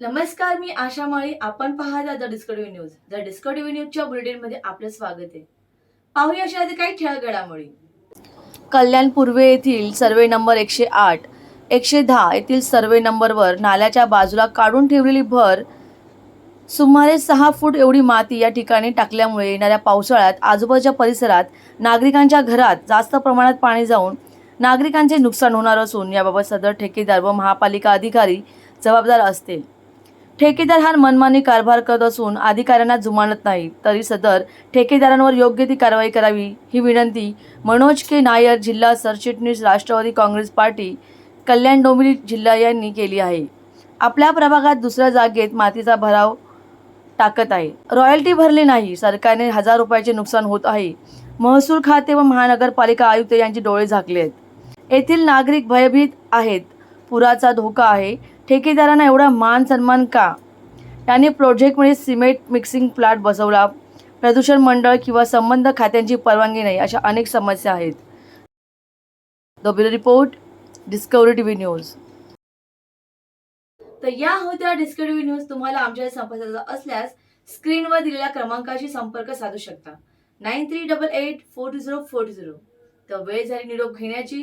नमस्कार मी आशा माळी. आपण पाहता the Discovery News. The Discovery न्यूजच्या बुलेटिनमध्ये आपलं स्वागत आहे. पाहूया अशा काही ठळक घडामोडी कल्याण पूर्वे येथील सर्वे नंबर एकशे आठ एकशे दहा येथील सर्वे नंबरवर नाल्याच्या बाजूला काढून ठेवलेली भर सुमारे सहा फूट एवढी माती या ठिकाणी टाकल्यामुळे येणाऱ्या पावसाळ्यात आजूबाजूच्या परिसरात नागरिकांच्या घरात जास्त प्रमाणात पाणी जाऊन नागरिकांचे नुकसान होणार असून याबाबत सदर ठेकेदार व महापालिका अधिकारी जबाबदार असतील. ठेकेदार हा मनमानी कारभार करत असून अधिकाऱ्यांना जुमानत नाही. तरी सदर ठेकेदारांवर योग्य ती कारवाई करावी ही विनंती मनोज के. नायर जिल्हा सरचिटणीस राष्ट्रवादी काँग्रेस पार्टी कल्याण डोंबिवली जिल्हा यांनी केली आहे. आपल्या प्रभागात दुसऱ्या जागेत मातीचा भराव टाकत आहे. रॉयल्टी भरली नाही सरकारने हजार रुपयाचे नुकसान होत आहे. महसूल खाते व महानगरपालिका आयुक्त यांचे डोळे झाकले आहेत येथील नागरिक भयभीत आहेत. पुराचा धोका आहे. ठेकेदारांना एवढा मान सन्मान का? त्याने प्रोजेक्टमध्ये सिमेंट मिक्सिंग प्लांट बसवला. प्रदूषण मंडळ किंवा संबंध खात्यांची परवानगी नाही अशा अनेक समस्या आहेत. The bureau report Discovery T V news तर या होत्या डिस्कवरी न्यूज तुम्हाला आमच्या संपर्काचा असल्यास स्क्रीनवर दिलेल्या क्रमांकाशी संपर्क साधू शकता. Nine three double eight four two zero four two zero. तर वेळ झाली निरोप घेण्याची.